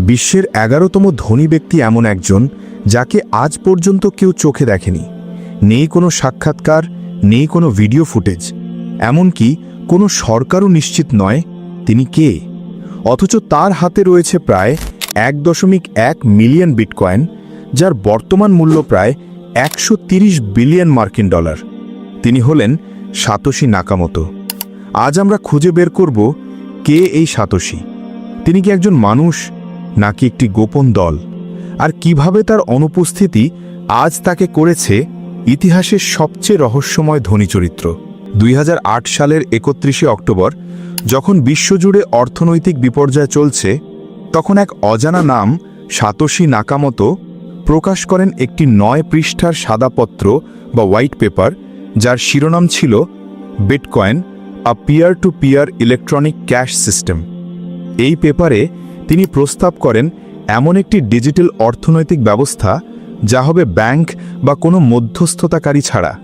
বিশ্বের এগারোতম ধনী ব্যক্তি এমন একজন যাকে আজ পর্যন্ত কেউ চোখে দেখেনি। নেই কোনো সাক্ষাৎকার, নেই কোনো ভিডিও ফুটেজ। এমনকি কোনো সরকারও নিশ্চিত নয় তিনি কে। অথচ তার হাতে রয়েছে প্রায় এক দশমিক এক মিলিয়ন বিটকয়েন, যার বর্তমান মূল্য প্রায় একশো বিলিয়ন মার্কিন ডলার। তিনি হলেন সাতোশি নাকামতো। আজ আমরা খুঁজে বের করব কে এই সাতোশি। তিনি কি একজন মানুষ নাকি একটি গোপন দল? আর কীভাবে তার অনুপস্থিতি আজ তাকে করেছে ইতিহাসের সবচেয়ে রহস্যময় ধনী চরিত্র দুই হাজার আট সালের একত্রিশে অক্টোবর, যখন বিশ্বজুড়ে অর্থনৈতিক বিপর্যয় চলছে, তখন এক অজানা নাম, সাতোশি নাকামতো, প্রকাশ করেন একটি নয় পৃষ্ঠার সাদাপত্র বা হোয়াইট পেপার, যার শিরোনাম ছিল bitcoin, a peer to peer electronic cash system এই পেপারে তিনি প্রস্তাব করেন, এমন একটি ডিজিটাল অর্থনৈতিক ব্যবস্থা, যা হবে ব্যাংক বা কোনো মধ্যস্থতাকারী ছাড়া।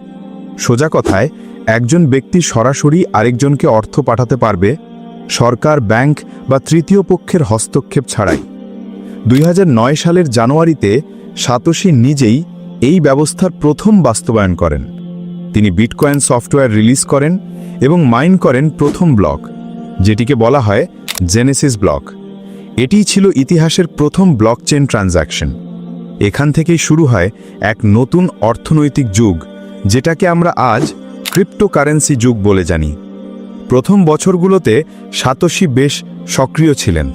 সোজা কথায়, একজন ব্যক্তি সরাসরি আরেকজনকে অর্থ পাঠাতে পারবে, সরকার, ব্যাংক বা তৃতীয় পক্ষের হস্তক্ষেপ ছাড়াই। দুই হাজার নয় সালের জানুয়ারিতে সাতোশি নিজেই এই ব্যবস্থার প্রথম বাস্তবায়ন করেন। তিনি বিটকয়েন সফটওয়্যার রিলিজ করেন এবং মাইন করেন প্রথম ব্লক, যেটিকে বলা হয় জেনেসিস ব্লক। এটিই ছিল ইতিহাসের প্রথম ব্লকচেন ট্রানজ্যাকশন এখান থেকেই শুরু হয় এক নতুন অর্থনৈতিক যুগ, যেটাকে আমরা আজ ক্রিপ্টোকারেন্সি যুগ বলে জানি। প্রথম বছরগুলোতে সাতোশি বেশ সক্রিয় ছিলেন।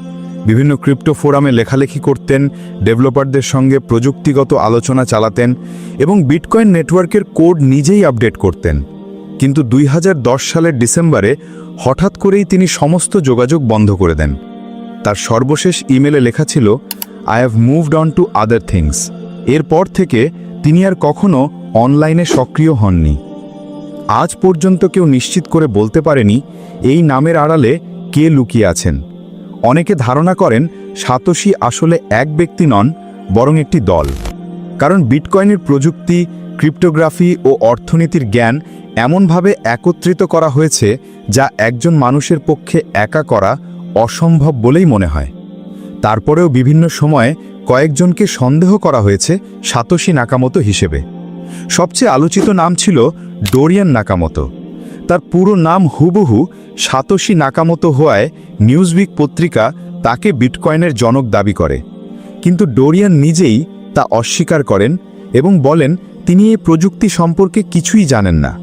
বিভিন্ন ক্রিপ্টো ফোরামে লেখালেখি করতেন ডেভেলপারদের সঙ্গে প্রযুক্তিগত আলোচনা চালাতেন এবং বিটকয়েন নেটওয়ার্কের কোড নিজেই আপডেট করতেন। কিন্তু দুই হাজার দশ সালের ডিসেম্বরে হঠাৎ করেই তিনি সমস্ত যোগাযোগ বন্ধ করে দেন। তার সর্বশেষ ইমেলে লেখা ছিল I have moved on to other things এরপর থেকে তিনি আর কখনো অনলাইনে সক্রিয় হননি। আজ পর্যন্ত কেউ নিশ্চিত করে বলতে পারেনি, এই নামের আড়ালে কে লুকিয়ে আছেন। অনেকে ধারণা করেন, সাতোশি আসলে এক ব্যক্তি নন, বরং একটি দল। কারণ বিটকয়েনের প্রযুক্তি, ক্রিপ্টোগ্রাফি ও অর্থনীতির জ্ঞান এমনভাবে একত্রিত করা হয়েছে, যা একজন মানুষের পক্ষে একা করা অসম্ভব বলেই মনে হয়। তারপরেও বিভিন্ন সময়ে কয়েকজনকে সন্দেহ করা হয়েছে সাতোশি নাকামতো হিসেবে। সবচেয়ে আলোচিত নাম ছিল ডোরিয়ান নাকামতো। তার পুরো নাম হুবহু সাতোশি নাকামতো হওয়ায় নিউজউইক পত্রিকা তাকে বিটকয়েনের জনক দাবি করে। কিন্তু ডোরিয়ান নিজেই তা অস্বীকার করেন এবং বলেন, তিনি এই প্রযুক্তি সম্পর্কে কিছুই জানেন না।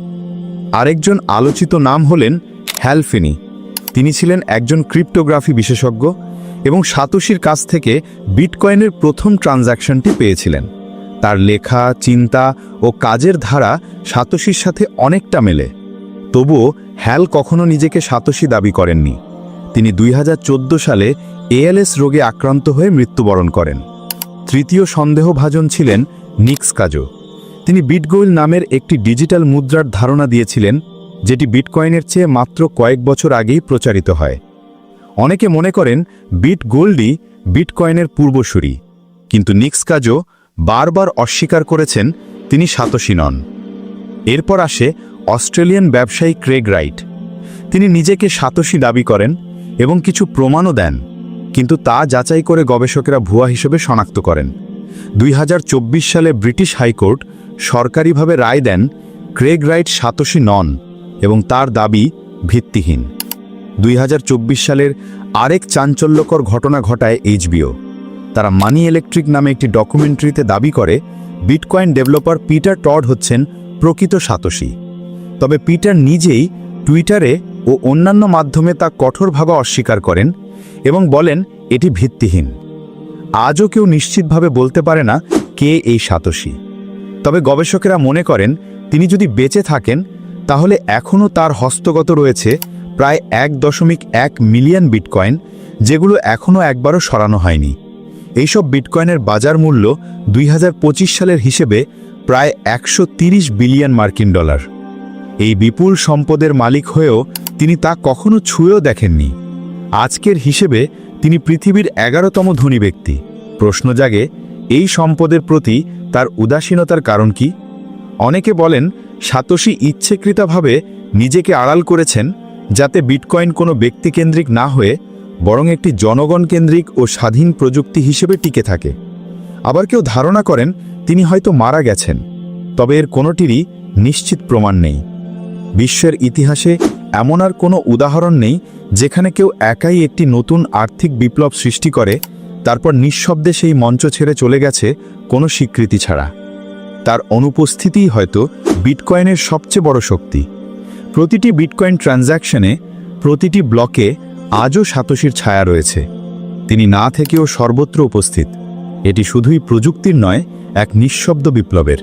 আরেকজন আলোচিত নাম হলেন হ্যালফিনি। তিনি ছিলেন একজন ক্রিপ্টোগ্রাফি বিশেষজ্ঞ এবং সাতোশির কাছ থেকে বিটকয়েনের প্রথম ট্রানজ্যাকশনটি পেয়েছিলেন। তার লেখা, চিন্তা ও কাজের ধারা সাতোশির সাথে অনেকটা মেলে। তবুও হ্যাল কখনো নিজেকে সাতোশি দাবি করেননি। তিনি দুই হাজার চোদ্দ সালে এএলএস রোগে আক্রান্ত হয়ে মৃত্যুবরণ করেন। তৃতীয় সন্দেহভাজন ছিলেন নিক্স কাজো। তিনি বিটগোইল নামের একটি ডিজিটাল মুদ্রার ধারণা দিয়েছিলেন যেটি বিটকয়েনের চেয়ে মাত্র কয়েক বছর আগেই প্রচারিত হয়। অনেকে মনে করেন বিট গোল্ডই বিটকয়েনের পূর্বসূরি, কিন্তু নিক্স কাজও বারবার অস্বীকার করেছেন তিনি সাতোশি নন। এরপর আসে অস্ট্রেলিয়ান ব্যবসায়ী ক্রেগ রাইট। তিনি নিজেকে সাতোশি দাবি করেন এবং কিছু প্রমাণও দেন, কিন্তু তা যাচাই করে গবেষকেরা ভুয়া হিসেবে শনাক্ত করেন। দুই হাজার চব্বিশ সালে ব্রিটিশ হাইকোর্ট সরকারিভাবে রায় দেন ক্রেগ রাইট সাতোশি নন। এবং তার দাবি ভিত্তিহীন। দুই হাজার চব্বিশ সালের আরেক চাঞ্চল্যকর ঘটনা ঘটায় এইচবিও। তারা মানি ইলেকট্রিক নামে একটি ডকুমেন্টারিতে দাবি করে, বিটকয়েন ডেভেলপার পিটার টড হচ্ছেন প্রকৃত সাতোশি তবে পিটার নিজেই টুইটারে ও অন্যান্য মাধ্যমে তা কঠোরভাবে অস্বীকার করেন এবং বলেন, এটি ভিত্তিহীন। আজও কেউ নিশ্চিতভাবে বলতে পারে না কে এই সাতোশি তবে গবেষকেরা মনে করেন, তিনি যদি বেঁচে থাকেন তাহলে এখনও তার হস্তগত রয়েছে প্রায় এক দশমিক এক মিলিয়ন বিটকয়েন, যেগুলো এখনও একবারও সরানো হয়নি। এইসব বিটকয়েনের বাজার মূল্য দুই হাজার পঁচিশ সালের হিসেবে প্রায় একশো বিলিয়ন মার্কিন ডলার। এই বিপুল সম্পদের মালিক হয়েও তিনি তা কখনো ছুঁয়েও দেখেননি। আজকের হিসেবে তিনি পৃথিবীর এগারোতম ধনী ব্যক্তি। প্রশ্ন জাগে, এই সম্পদের প্রতি তার উদাসীনতার কারণ কি? অনেকে বলেন সাতোশি ইচ্ছেকৃতভাবে নিজেকে আড়াল করেছেন যাতে বিটকয়েন কোনো ব্যক্তিকেন্দ্রিক না হয়ে বরং একটি জনগণ কেন্দ্রিক ও স্বাধীন প্রযুক্তি হিসেবে টিকে থাকে। আবার কেউ ধারণা করেন তিনি হয়তো মারা গেছেন, তবে এর কোনোটিরই নিশ্চিত প্রমাণ নেই। বিশ্বের ইতিহাসে এমন আর কোনো উদাহরণ নেই যেখানে কেউ একাই একটি নতুন আর্থিক বিপ্লব সৃষ্টি করে, তারপর নিঃশব্দে সেই মঞ্চ ছেড়ে চলে গেছে কোনো স্বীকৃতি ছাড়া। তার অনুপস্থিতিই হয়তো বিটকয়েনের সবচেয়ে বড় শক্তি। প্রতিটি বিটকয়েন ট্রানজ্যাকশনে প্রতিটি ব্লকে আজও সাতোশির ছায়া রয়েছে। তিনি না থেকেও সর্বত্র উপস্থিত। এটি শুধুই প্রযুক্তির নয়, এক নিঃশব্দ বিপ্লবের।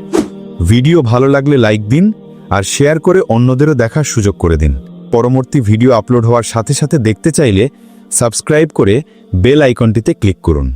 ভিডিও ভালো লাগলে লাইক দিন আর শেয়ার করে অন্যদেরও দেখার সুযোগ করে দিন। পরবর্তী ভিডিও আপলোড হওয়ার সাথে সাথে দেখতে চাইলে সাবস্ক্রাইব করে বেল আইকনটিতে ক্লিক করুন।